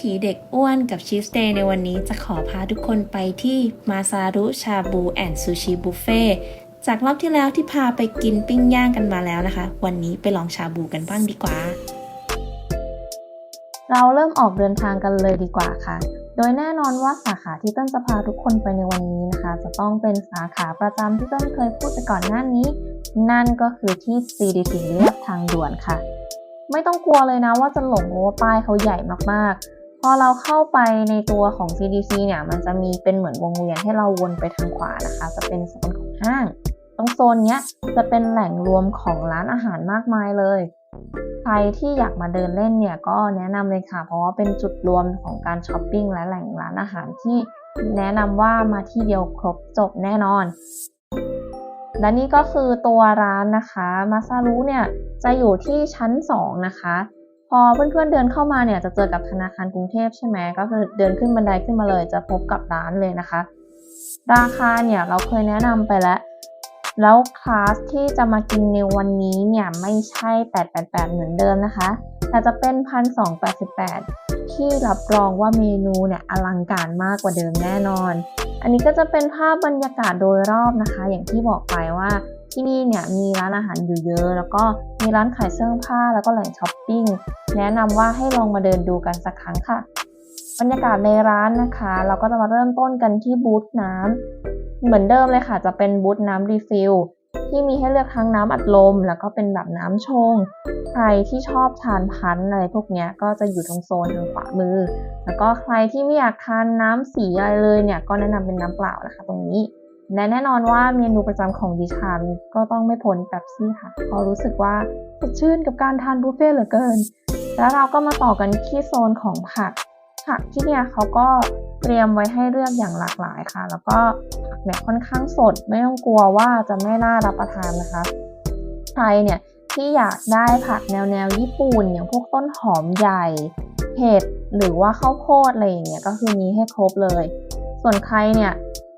ถีเด็กอ้วนกับชีสเ a ย์ในวันนี้จะขอพาทุกคนไปที่มาซารุชาบูแอนซูชิบุฟเฟ่จากรอบที่แล้วที่พาไปกินปิ้งย่างกันมาแล้วนะคะ วันนี้ไปลองชาบูกันบ้างดีกว่า เราเริ่มออกเดินทางกันเลยดีกว่าค่ะ โดยแน่นอนว่าสาขาที่เต้นจะพาทุกคนไปในวันนี้นะคะ จะต้องเป็นสาขาประจำที่เต้นเคยพูดไปก่อนหน้านี้ นั่นก็คือที่ CDC เรียบทางด่วนค่ะ ไม่ต้องกลัวเลยนะว่าจะหลงเพราะว่าป้ายเขาใหญ่มากๆ พอเราเข้าไปในตัวของ CDC เนี่ย มันจะมีเป็นเหมือนวงเวียนให้เราวนไปทางขวานะคะ จะเป็นโซนของห้าง ตรงโซนเนี้ยจะเป็นแหล่งรวมของร้านอาหารมากมายเลย ใครที่อยากมาเดินเล่นเนี่ยก็แนะนำเลยค่ะ เพราะว่าเป็นจุดรวมของการช้อปปิ้งและแหล่งร้านอาหารที่แนะนำว่ามาที่เดียวครบจบแน่นอน และนี่ก็คือตัวร้านนะคะ มาซารุเนี่ยจะอยู่ที่ชั้น 2 นะคะ อเพื่อนๆเดินเข้ามาเนี่ยจะเจอกับธนาคารกรุงเทพใช่ไหมก็คือเดินขึ้นบันไดขึ้นมาเลย จะพบกับร้านเลยนะคะ ราคาเนี่ยเราเคยแนะนำไปแล้ว แล้วคลาสที่จะมากินในวันนี้เนี่ยไม่ใช่ 888 เหมือนเดิมนะคะ แต่จะเป็น 1,288 ที่รับรองว่าเมนูเนี่ยอลังการมากกว่าเดิมแน่นอน อันนี้ก็จะเป็นภาพบรรยากาศโดยรอบนะคะ อย่างที่บอกไป ที่นี่เนี่ยมีร้านอาหารอยู่เยอะ แล้วก็มีร้านขายเสื้อผ้าแล้วก็แหล่งช้อปปิ้ง แนะนำว่าให้ลองมาเดินดูกันสักครั้งค่ะ บรรยากาศในร้านนะคะ เราก็จะมาเริ่มต้นกันที่บูธน้ำเหมือนเดิมเลยค่ะ จะเป็นบูธน้ำรีฟิลที่มีให้เลือกทั้งน้ำอัดลม แล้วก็เป็นแบบน้ำชง ใครที่ชอบทานพันอะไรพวกนี้ก็จะอยู่ตรงโซนทางขวามือ แล้วก็ใครที่ไม่อยากทานน้ำสีอะไรเลยเนี่ยก็แนะนำเป็นน้ำเปล่านะคะตรงนี้ และแน่นอนว่าเมนูประจำของดิฉันก็ต้องไม่พ้นแป๊บซี่ค่ะเพราะรู้สึกว่าสดชื่นกับการทานบุฟเฟ่เหลือเกิน แล้วเราก็มาต่อกันที่โซนของผัก ผักที่เนี่ยเขาก็เตรียมไว้ให้เลือกอย่างหลากหลายค่ะ แล้วก็ผักเนี่ยค่อนข้างสดไม่ต้องกลัวว่าจะไม่น่ารับประทานนะคะใครเนี่ยที่อยากได้ผักแนวแนวญี่ปุ่นอย่างพวกต้นหอมใหญ่เห็ดหรือว่าข้าวโพดอะไรอย่างเงี้ยก็คือมีให้ครบเลย ส่วนใครเนี่ย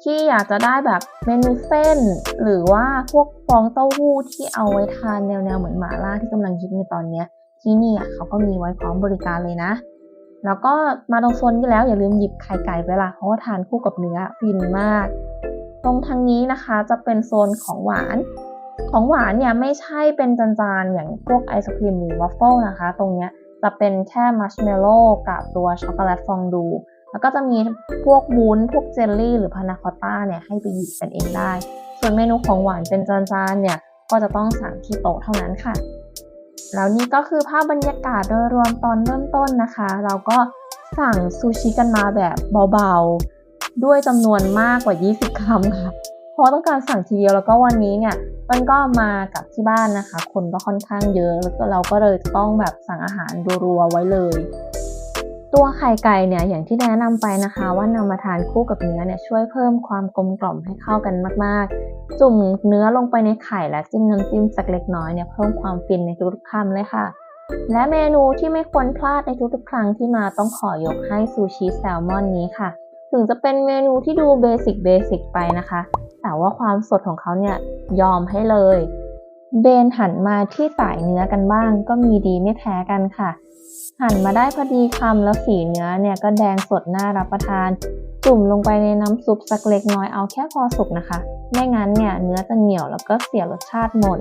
ที่อยากจะได้แบบเมนูเส้น หรือว่าพวกฟองเต้าหู้ที่เอาไว้ทานแนวๆเหมือนหม่าล่าที่กำลังฮิตในตอนนี้ที่นี่อะเขาก็มีไว้พร้อมบริการเลยนะ แล้วก็มาตรงโซนนี้แล้วอย่าลืมหยิบไข่ไก่ไปละเพราะว่าทานคู่กับเนื้อฟินมาก ตรงทางนี้นะคะจะเป็นโซนของหวานของหวานเนี่ยไม่ใช่เป็นจานๆอย่างพวกไอศครีมหรือวัฟเฟิลนะคะ ตรงเนี้ยจะเป็นแค่มัชเมลโล่กับตัวช็อกโกแลตฟองดู แล้วก็จะมีพวกวุ้นพวกเจลลี่ หรือพานาคอตต้าเนี่ยให้ไปหยิบกันเองได้ ส่วนเมนูของหวานเป็นจานๆเนี่ยก็จะต้องสั่งที่โต๊ะเท่านั้นค่ะ แล้วนี่ก็คือภาพบรรยากาศโดยรวมตอนเริ่มต้นนะคะ เราก็สั่งซูชิกันมาแบบเบาๆ ด้วยจำนวนมากกว่า 20 คำค่ะ เพราะต้องการสั่งทีเดียวแล้วก็วันนี้เนี่ยต้นก็มากับที่บ้านนะคะ คนก็ค่อนข้างเยอะแล้วก็เราก็เลยต้องแบบสั่งอาหารรัวๆไว้เลย ตัวไข่ไก่เนี่ยอย่างที่แนะนำไปนะคะ ว่านำมาทานคู่กับเนื้อเนี่ยช่วยเพิ่มความกลมกล่อมให้เข้ากันมากๆ จุ่มเนื้อลงไปในไข่และจิ้มน้ำจิ้มสักเล็กน้อยเนี่ยเพิ่มความฟินในทุกๆคำเลยค่ะ และเมนูที่ไม่ควรพลาดในทุกๆครั้งที่มาต้องขอยกให้ซูชิแซลมอนนี้ค่ะ ถึงจะเป็นเมนูที่ดูเบสิกเบสิกไปนะคะ แต่ว่าความสดของเขาเนี่ยยอมให้เลย เบนหันมาที่สายเนื้อกันบ้าง ก็มีดีไม่แพ้กันค่ะ หั่นมาได้พอดีคำแล้วสีเนื้อเนี่ยก็แดงสดน่ารับประทาน จุ่มลงไปในน้ำซุปสักเล็กน้อยเอาแค่พอสุกนะคะ ไม่งั้นเนี่ยเนื้อจะเหนียวแล้วก็เสียรสชาติหมด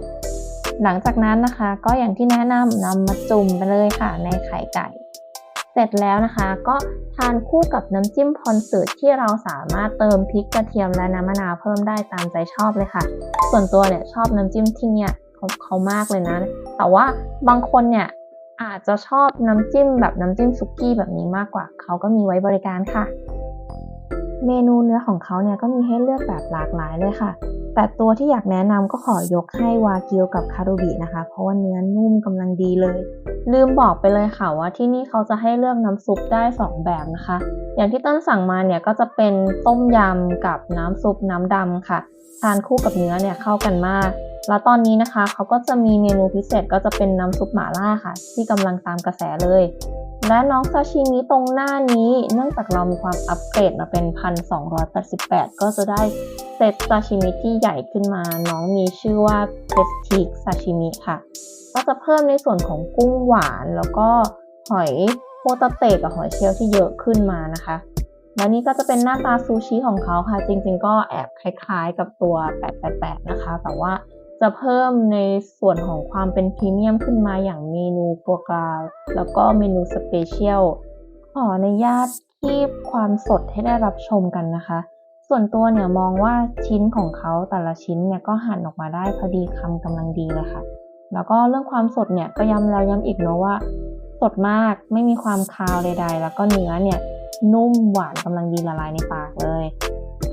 หลังจากนั้นนะคะ ก็อย่างที่แนะนำนำมาจุ่มไปเลยค่ะในไข่ไก่ เสร็จแล้วนะคะก็ทานคู่กับน้ำจิ้มพรสืดที่เราสามารถเติมพริกกระเทียมและน้ำมะนาวเพิ่มได้ตามใจชอบเลยค่ะ ส่วนตัวเนี่ยชอบน้ำจิ้มที่เนี่ยเขาเขามากเลยนะ แต่ว่าบางคนเนี่ย อาจจะชอบน้ำจิ้มแบบน้ำจิ้มซุกี้แบบนี้มากกว่า เขาก็มีไว้บริการค่ะ เมนูเนื้อของเขาเนี่ยก็มีให้เลือกแบบหลากหลายเลยค่ะ แต่ตัวที่อยากแนะนำก็ขอยกให้วากิวกับคารุบินะคะ เพราะว่าเนื้อนุ่มกำลังดีเลย ลืมบอกไปเลยค่ะว่าที่นี่เขาจะให้เลือกน้ำซุปได้ 2 แบบนะคะ อย่างที่ต้นสั่งมาเนี่ยก็จะเป็นต้มยำกับน้ำซุปน้ำดำค่ะ ทานคู่กับเนื้อเนี่ยเข้ากันมาก แล้วตอนนี้นะคะเขาก็จะมีเมนูพิเศษก็จะเป็นน้ำซุปหม่าล่าค่ะ ที่กำลังตามกระแสเลย และน้องซาชิมิตรงหน้านี้ เนื่องจากเรามีความอัปเกรดมาเป็น 1,288 ก็จะได้เซตซาชิมิที่ใหญ่ขึ้นมา น้องมีชื่อว่า Prestige Sashimi ค่ะ ก็จะเพิ่มในส่วนของกุ้งหวานแล้วก็หอยตเตะกับหอยเชลล์ที่เยอะขึ้นมานะคะแล้วนี่ก็จะเป็นหน้าตาซูชิของเขาค่ะ จริงๆ ก็แอบคล้ายๆ กับตัว 888 นะคะ แต่ว่า จะเพิ่มในส่วนของความเป็นพรีเมียมขึ้นมาอย่างเมนูโปรกราแล้วก็เมนูสเปเชียลขออนุญาตคีบความสดให้ได้รับชมกันนะคะ ส่วนตัวเนี่ยมองว่าชิ้นของเขาแต่ละชิ้นเนี่ยก็หั่นออกมาได้พอดีคำกำลังดีเลยค่ะ แล้วก็เรื่องความสดเนี่ยก็ย้ำแล้วย้ำอีกเนาะว่า สดมากไม่มีความคาวใด ๆ แล้วก็เนื้อเนี่ยนุ่มหวานกำลังดีละลายในปากเลย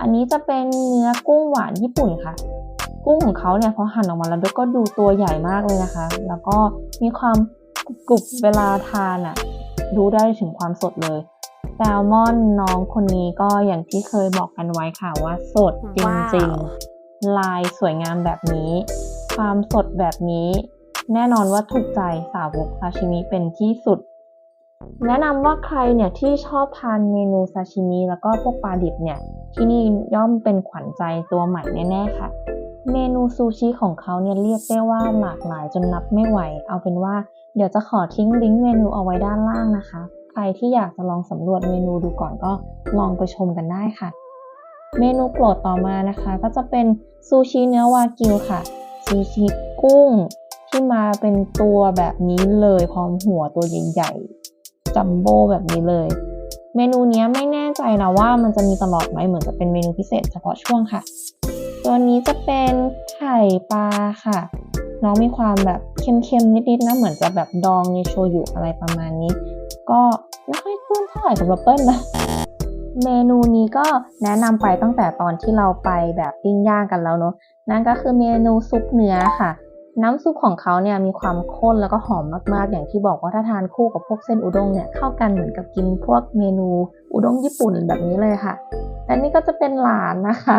อันนี้จะเป็นเนื้อกุ้งหวานญี่ปุ่นค่ะ กุ้งของเขาเนี่ยพอหั่นออกมาแล้วก็ดูตัวใหญ่มากเลยนะคะ แล้วก็มีความกรุบๆเวลาทานอะ่ะรู้ได้ถึงความสดเลยแซลมอนน้องคนนี้ก็อย่างที่เคยบอกกันไว้ค่ะว่าสดจว้าริงวๆลายสวยงามแบบนี้ ความสดแบบนี้ แน่นอนว่าถูกใจสาวกซาชิมิเป็นที่สุด แนะนำว่าใครเนี่ยที่ชอบทานเมนูซาชิมิแล้วก็พวกปลาดิบเนี่ย ที่นี่ย่อมเป็นขวัญใจตัวใหม่แน่ ๆ ค่ะ เมนูซูชิของเขาเนี่ยเรียกได้ว่าหลากหลายจนนับไม่ไหว เอาเป็นว่าเดี๋ยวจะขอทิ้งลิงก์เมนูเอาไว้ด้านล่างนะคะ ใครที่อยากจะลองสำรวจเมนูดูก่อนก็ลองไปชมกันได้ค่ะ เมนูโปรดต่อมานะคะ ก็จะเป็นซูชิเนื้อวากิวค่ะ ซูชิกุ้ง ที่มาเป็นตัวแบบนี้เลยพร้อมหัวตัวใหญ่ๆจัมโบ้แบบนี้เลย เมนูนี้ไม่แน่ใจนะว่ามันจะมีตลอดไหมเหมือนจะเป็นเมนูพิเศษเฉพาะช่วงค่ะ ตัวนี้จะเป็นไข่ปลาค่ะ น้องมีความแบบเค็มๆ นิดๆ นะ เหมือนจะแบบดองในโชยุอะไรประมาณนี้ ก็ไม่ค่อยปลื้มเท่าไหร่สำหรับเปิ้ลนะ เมนูนี้ก็แนะนำไปตั้งแต่ตอนที่เราไปแบบปิ้งย่างกันแล้วเนอะนั่นก็คือเมนูซุปเนื้อค่ะ น้ำซุปของเขาเนี่ยมีความข้นแล้วก็หอมมากๆ อย่างที่บอกว่าถ้าทานคู่กับพวกเส้นอุด้งเนี่ยเข้ากันเหมือนกับกินพวกเมนูอุด้งญี่ปุ่นแบบนี้เลยค่ะและนี่ก็จะเป็นหลานนะคะ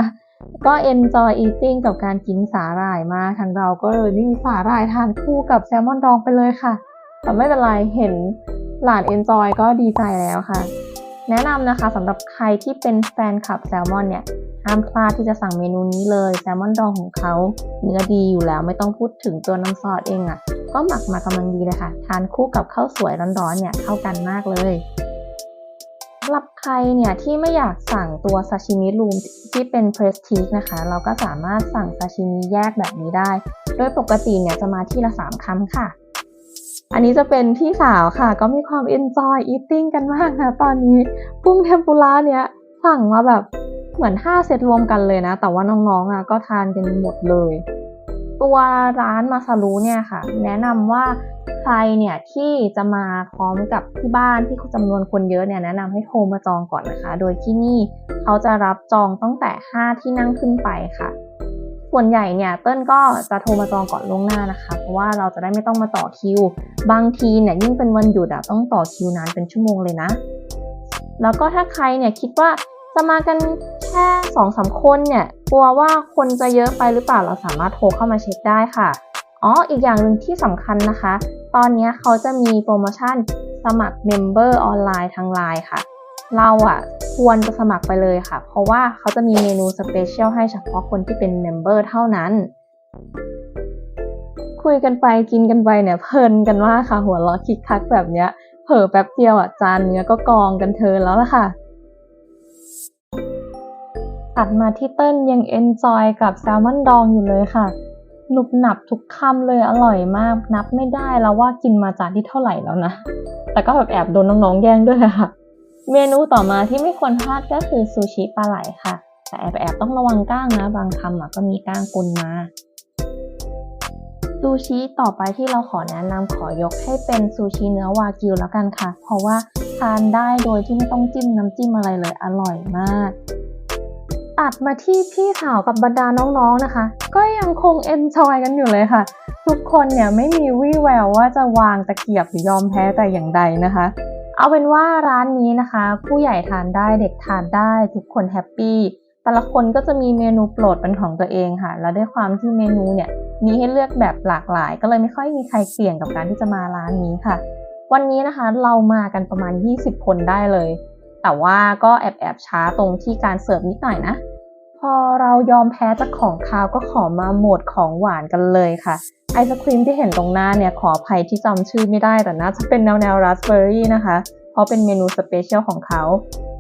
ก็ enjoy eating กับการกินสาหร่ายมากทางเราก็เลยไม่มีสาหร่ายทานคู่กับแซลมอนดองไปเลยค่ะ แต่ไม่เป็นไรเห็นหลาน enjoy ก็ดีใจแล้วค่ะ แนะนำนะคะสำหรับใครที่เป็นแฟนคลับแซลมอนเนี่ยห้ามพลาดที่จะสั่งเมนูนี้เลยแซลมอนดองของเขาเนื้อดีอยู่แล้วไม่ต้องพูดถึงตัวน้ำซอสเองอะ่ะ ก็หมักมากำลังดีเลยค่ะ ทานคู่กับข้าวสวยร้อนๆเนี่ยเข้ากันมากเลยำหรับใครเนี่ยที่ไม่อยากสั่งตัวซาชิมิรูมที่เป็นเพรสที e นะคะ เราก็สามารถสั่งซาชิมิแยกแบบนี้ได้ โดยปกติเนี่ยจะมาที่ละ 3คำค่ะ อันนี้จะเป็นพี่สาวค่ะ ก็มีความ enjoy eating กันมากนะตอนนี้กุ้งเทมปุระเนี่ยสั่งมาแบบเหมือน 5 เซตรวมกันเลยนะ แต่ว่าน้องๆอะก็ทานกันหมดเลย ตัวร้านมาซารุเนี่ยค่ะ แนะนำว่า ใครเนี่ยที่จะมาพร้อมกับที่บ้านที่จำนวนคนเยอะเนี่ยแนะนำให้โทรมาจองก่อนนะคะ โดยที่นี่เขาจะรับจองตั้งแต่ 5 ที่นั่งขึ้นไปค่ะ ส่วนใหญ่เนี่ยเติ้ลก็จะโทรมาจองก่อนล่วงหน้านะคะ เพราะว่าเราจะได้ไม่ต้องมาต่อคิว บางทีเนี่ยยิ่งเป็นวันหยุดอะต้องต่อคิวนานเป็นชั่วโมงเลยนะ แล้วก็ถ้าใครเนี่ยคิดว่าจะมากันแค่สองสามคนเนี่ยกลัวว่าคนจะเยอะไปหรือเปล่าเราสามารถโทรเข้ามาเช็คได้ค่ะ อ๋อ อีกอย่างหนึ่งที่สำคัญนะคะ ตอนนี้เขาจะมีโปรโมชั่นสมัครเมมเบอร์ออนไลน์ทางไลน์ค่ะ เราอะควรจะสมัครไปเลยค่ะ เพราะว่าเขาจะมีเมนูสเปเชียลให้เฉพาะคนที่เป็นเมมเบอร์เท่านั้น คุยกันไปกินกันไปเนี่ยเพลินกันมากค่ะ หัวเราะคิกคักแบบเนี้ย เผลอแป๊บเดียวอะจานเนื้อก็กองกันเทินแล้วล่ะค่ะตัดมาที่เติ้ลยังเอนจอยกับแซลมอนดองอยู่เลยค่ะ หนุบหนับทุกคำเลยอร่อยมากนับไม่ได้แล้วว่ากินมาจานที่เท่าไหร่แล้วนะ แต่ก็แบบแอบโดนน้องๆแย่งด้วยค่ะ เมนูต่อมาที่ไม่ควรพลาดก็คือซูชิปลาไหลค่ะ แต่แอบแอบต้องระวังก้างนะ บางคำก็มีก้างปนมาซูชิต่อไปที่เราขอแนะนำขอยกให้เป็นซูชิเนื้อวากิวแล้วกันค่ะ เพราะว่าทานได้โดยที่ไม่ต้องจิ้มน้ำจิ้มอะไรเลยอร่อยมาก ตัดมาที่พี่สาวกับบรรดาน้องๆนะคะ ก็ยังคงเอนจอยกันอยู่เลยค่ะ ทุกคนเนี่ยไม่มีวี่แววว่าจะวางตะเกียบหรือยอมแพ้แต่อย่างใดนะคะ เอาเป็นว่าร้านนี้นะคะ ผู้ใหญ่ทานได้เด็กทานได้ทุกคนแฮปปี้แต่ละคนก็จะมีเมนูโปรดเป็นของตัวเองค่ะ แล้วด้วยความที่เมนูเนี่ยมีให้เลือกแบบหลากหลาย ก็เลยไม่ค่อยมีใครเสี่ยงกับการที่จะมาร้านนี้ค่ะ วันนี้นะคะเรามากันประมาณ 20 คนได้เลย แต่ว่าก็แอบแอบช้าตรงที่การเสิร์ฟนิดหน่อยนะ พอเรายอมแพ้จากของคาวก็ขอมาหมดของหวานกันเลยค่ะ ไอศครีมที่เห็นตรงหน้าเนี่ยขออภัยที่จำชื่อไม่ได้แต่น่าจะเป็นแนวแนวราสเบอร์รี่นะคะ เพราะเป็นเมนูสเปเชียลของเขา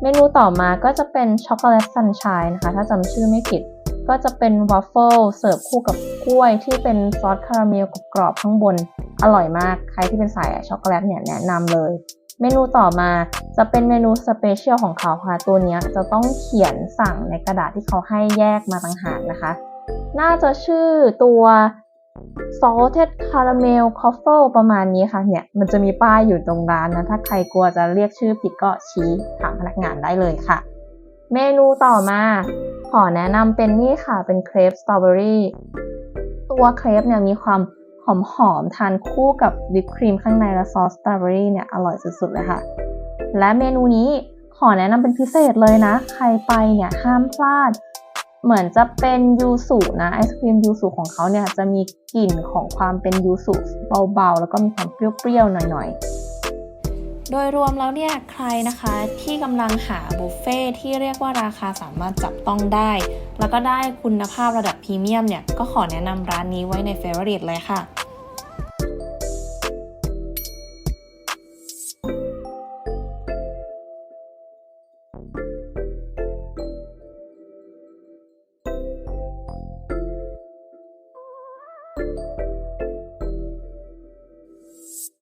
เมนูต่อมาก็จะเป็นช็อกโกแลตซันช n นะคะ ถ้าจำชื่อไม่ผิด ก็จะเป็นว a ฟเฟิลเสิร์ฟคู่กับกล้วยที่เป็นซอสคาราเมลกรอบข้างบน อร่อยมากใครที่เป็นสายช็อกโกแลตเนี่ยแนะนำเลย เมนูต่อมาจะเป็นเมนูสเปเชียลของเขาค่ะ ตัวนี้จะต้องเขียนสั่งในกระดาษที่เขาให้แยกมาต่างหากนะคะ น่าจะชื่อตัว salted caramel coffee ประมาณนี้ค่ะเนี่ยมันจะมีป้ายอยู่ตรงร้านนะ ถ้าใครกลัวจะเรียกชื่อผิดก็ชี้ถามพนักงานได้เลยค่ะ เมนูต่อมา ขอแนะนำเป็นนี่ค่ะเป็นเครปสตรอเบอรี่ตัวเครปเนี่ยมีความ หอมหอมๆ ทานคู่กับวิปครีมข้างในและซอสสตรอเบอรี่เนี่ยอร่อยสุดๆเลยค่ะ และเมนูนี้ขอแนะนำเป็นพิเศษเลยนะ ใครไปเนี่ยห้ามพลาด เหมือนจะเป็นยูสุนะไอศครีมยูสุของเขาเนี่ยจะมีกลิ่นของความเป็นยูสุเบาๆ แล้วก็มีความเปรี้ยวๆ หน่อยๆ โดยรวมแล้วเนี่ยใครนะคะที่กำลังหาบุฟเฟ่ที่เรียกว่าราคาสามารถจับต้องได้ แล้วก็ได้คุณภาพระดับพรีเมียมเนี่ย ก็ขอแนะนำร้านนี้ไว้ในเฟเวอริตเลยค่ะ